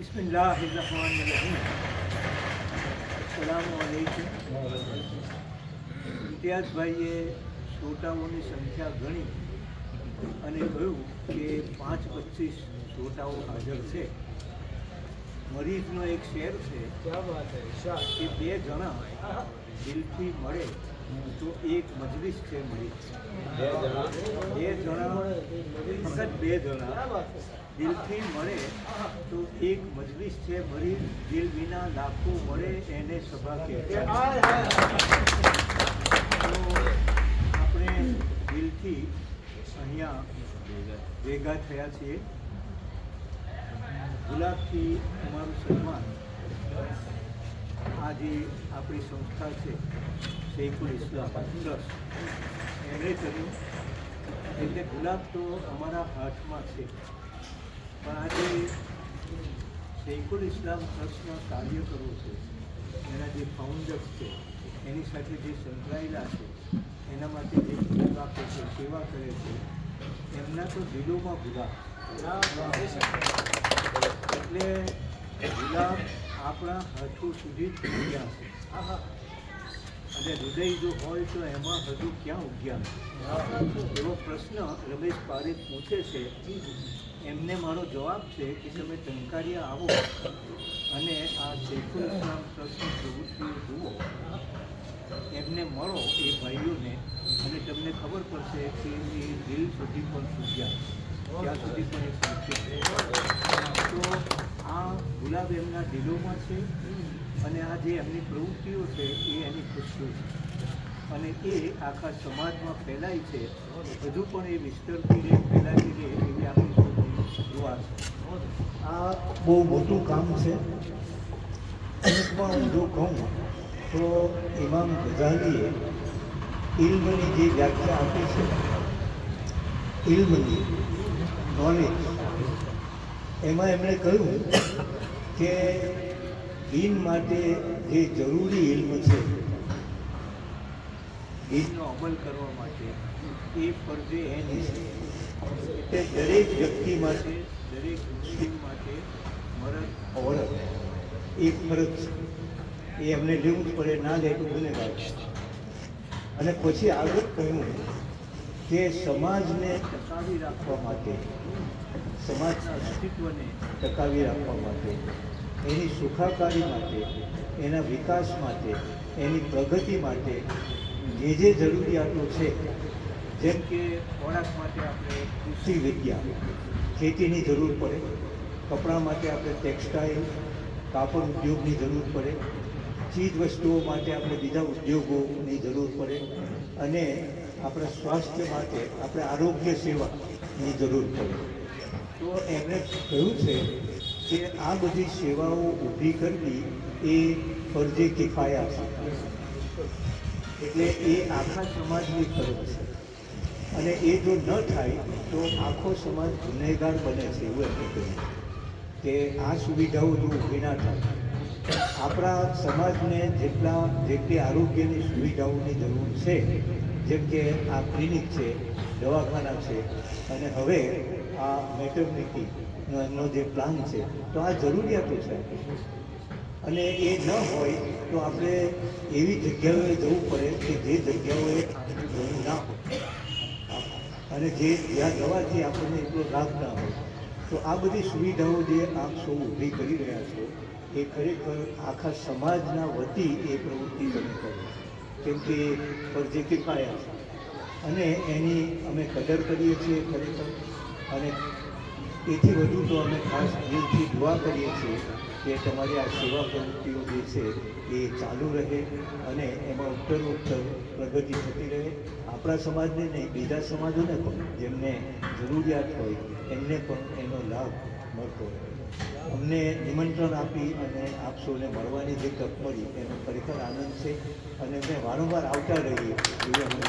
બિસ્મિલ્લાહિર્રહમાનિર્રહીમ. અસલામુ અલૈકુમ. ઇમ્તિયાઝભાઈએ શ્રોતાઓની સંખ્યા ગણી અને કહ્યું કે પાંચ પચીસ શ્રોતાઓ હાજર છે. મરીઝનો એક શેર છે કે બે જણા દિલથી મળે તો એક મજલિસ છે મરીઝ બે જણા ફક્ત બે જણા દિલથી મળે તો એક મજલિસ છે ભરી દિલ વિના લાખો મળે એને સભા કે તો આપણે દિલથી અહીંયા ભેગા થયા છીએ. ગુલાબથી અમારું સન્માન આ જે આપણી સંસ્થા છે શેખુલ ઇસ્લામ. ટ્રસ્ટ એમણે કર્યું. એટલે ગુલાબ તો અમારા હાથમાં છે. પણ આજે શેખુલ ઇસ્લામ ટ્રસ્ટના કાર્યકરો છે, એના જે ફાઉન્ડર્સ છે, એની સાથે જે સંકળાયેલા છે, એના માટે જે ભૂલ આપે છે, સેવા કરે છે, એમના તો દિલોમાં ગુલાબ. એટલે ગુલાબ આપણા હાથો સુધી જ છે. અને હૃદય જો હોય તો એમાં હજુ ક્યાં ઉગ્યા એવો પ્રશ્ન રમેશ પારેખ પૂછે છે, એમને મારો જવાબ છે કે તમે ટંકારિયા આવો અને આ શેખુલ ઇસ્લામ ટ્રસ્ટની પ્રવૃત્તિઓ જુઓ. એમને મળો એ ભાઈઓને અને તમને ખબર પડશે કે એ દિલ સુધી પણ સૂગ્યા ત્યાં સુધી પણ એ પહોંચે તો આ ગુલાબ એમના દિલોમાં છે? અને આ જે એમની પ્રવૃત્તિઓ છે એ એની ખુશીઓ છે. અને એ આખા સમાજમાં ફેલાય છે. હજુ પણ એ વિસ્તરતી રહે, ફેલાતી રહે એવી આપણી દુઆ છે. આ બહુ મોટું કામ છે. પણ જો કહું, તો ઇમામ ગઝાલીએ ઇલ્મની જે વ્યાખ્યા આપી છે ઇલ્મની નોલેજ એમાં એમણે કહ્યું કે દિન માટે જે જરૂરી ઇલ્મ છે. દીનનો અમલ કરવા માટે એ ફરજે એની છે એટલે દરેક વ્યક્તિ માટે દરેક મુસ્લિમ માટે મરદ ઓળખ એ ફરજ છે. એ એમને લેવું જ પડે ના લે તો ગુનેગાર અને પછી આગળ કહ્યું કે સમાજને ટકાવી રાખવા માટે. સમાજના અસ્તિત્વને ટકાવી રાખવા માટે. એની સુખાકારી માટે, એના વિકાસ માટે, એની પ્રગતિ માટે જે જે જરૂરિયાતો છે, જેમ કે ખોરાક માટે આપણે કૃષિ વિદ્યા, ખેતીની જરૂર પડે, કપડાં માટે આપણે ટેક્સટાઇલ, કાપડ ઉદ્યોગની જરૂર પડે, ચીજ વસ્તુઓ માટે આપણે બીજા ઉદ્યોગોની જરૂર પડે, અને આપણા સ્વાસ્થ્ય માટે આપણે આરોગ્ય સેવાની જરૂર પડે. તો એમણે કહ્યું છે કે આ બધી સેવાઓ ઊભી કરવી એ ફરજે કિફાયા છે. એટલે એ આખા સમાજની ફરજ છે. અને એ જો ન થાય તો આખો સમાજ ગુનેગાર બને છે એવું એમને કહ્યું કે આ સુવિધાઓ જો ઊભી ના થાય, આપણા સમાજને જેટલા જેટલી આરોગ્યની સુવિધાઓની જરૂર છે, જેમ કે આ ક્લિનિક છે, દવાખાના છે અને હવે આ મેટર્નિટી નો જે પ્લાન છે, તો આ જરૂરિયાતો છે. અને એ ન હોય તો આપણે એવી જગ્યાઓએ જવું પડે કે જે જગ્યાઓએ જરૂર ના હોય અને જે જ્યાં જવાથી આપણને એટલો લાભ ના હોય. તો આ બધી સુવિધાઓ જે આપ સૌ ઊભી કરી રહ્યા છો, એ ખરેખર આખા સમાજના વતી એ પ્રવૃત્તિ તમે કરો. કેમ કે પર જે કિફાયા છે. અને એની અમે કદર કરીએ છીએ ખરેખર. અને તેથી વધુ તો અમે ખાસ દિલથી દુઆ કરીએ છીએ કે તમારી આ સેવા પ્રવૃત્તિઓ જે છે એ ચાલુ રહે અને એમાં ઉત્તર ઉત્તર પ્રગતિ થતી રહે. આપણા સમાજને નહીં, બીજા સમાજોને પણ જેમને જરૂરિયાત હોય એમને પણ એનો લાભ મળતો રહે. અમને નિમંત્રણ આપી અને આપ સૌને મળવાની જે તક મળી, એનો ખરેખર આનંદ છે અને અમે વારંવાર આવતા રહીએ એવી અમને